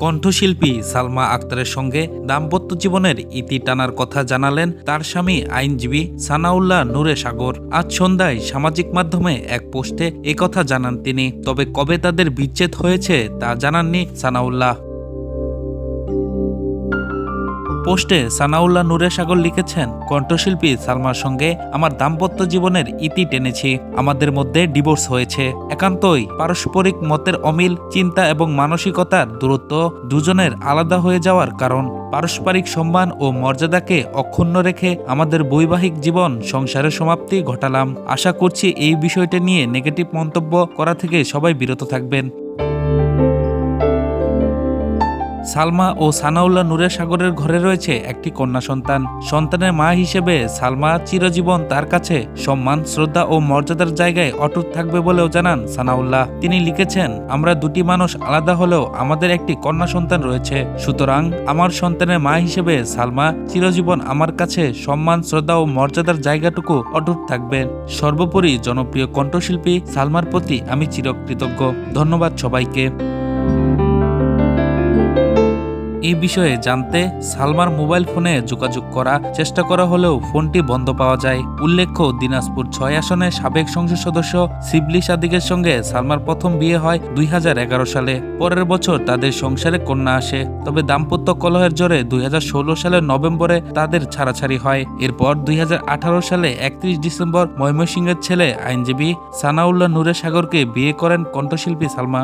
কণ্ঠশিল্পী সালমা আক্তারের সঙ্গে দাম্পত্য জীবনের ইতি টানার কথা জানালেন তার স্বামী আইনজীবী সানাউল্লাহ নূরে সাগর। আজ সন্ধ্যায় সামাজিক মাধ্যমে এক পোস্টে কথা জানান তিনি। তবে কবে তাদের বিচ্ছেদ হয়েছে তা জানাননি সানাউল্লাহ। পোস্টে সানাউল্লাহ নূরে সাগর লিখেছেন, কণ্ঠশিল্পী সালমার সঙ্গে আমার দাম্পত্য জীবনের ইতি টেনেছি। আমাদের মধ্যে ডিভোর্স হয়েছে। একান্তই পারস্পরিক মতের অমিল, চিন্তা এবং মানসিকতার দূরত্ব দুজনের আলাদা হয়ে যাওয়ার কারণ। পারস্পরিক সম্মান ও মর্যাদাকে অক্ষুণ্ণ রেখে আমাদের বৈবাহিক জীবন সংসারের সমাপ্তি ঘটালাম। আশা করছি এই বিষয়টা নিয়ে নেগেটিভ মন্তব্য করা থেকে সবাই বিরত থাকবেন। সালমা ও সানাউল্লাহ নূরের সাগরের ঘরে রয়েছে একটি কন্যা সন্তান। সন্তানের মা হিসেবে সালমা চিরজীবন তার কাছে সম্মান, শ্রদ্ধা ও মর্যাদার জায়গায় অটুট থাকবে বলেও জানান সানাউল্লাহ। তিনি লিখেছেন, আমরা দুটি মানুষ আলাদা হলেও আমাদের একটি কন্যা সন্তান রয়েছে। সুতরাং আমার সন্তানের মা হিসেবে সালমা চিরজীবন আমার কাছে সম্মান, শ্রদ্ধা ও মর্যাদার জায়গাটুকু অটুট থাকবেন সর্বোপরি জনপ্রিয় কণ্ঠশিল্পী সালমার প্রতি আমি চিরকৃতজ্ঞ। ধন্যবাদ সবাইকে। এই বিষয়ে জানতে সালমার মোবাইল ফোনে যোগাযোগ করা, চেষ্টা করা হলেও ফোনটি বন্ধ পাওয়া যায়। উল্লেখ্য, দিনাজপুর ছয় আসনের সাবেক সংসদ সদস্য শিবলি সাদিকের সঙ্গে সালমার প্রথম বিয়ে হয় দুই হাজার এগারো সালে। পরের বছর তাদের সংসারে কন্যা আসে, তবে দাম্পত্য কলহের জোরে দুই হাজার ষোলো সালের নভেম্বরে তাদের ছাড়াছাড়ি হয়। এরপর দুই হাজার আঠারো সালে একত্রিশ ডিসেম্বর ময়মনসিংহের ছেলে আইনজীবী সানাউল্লাহ নূরে সাগরকে বিয়ে করেন কণ্ঠশিল্পী সালমা।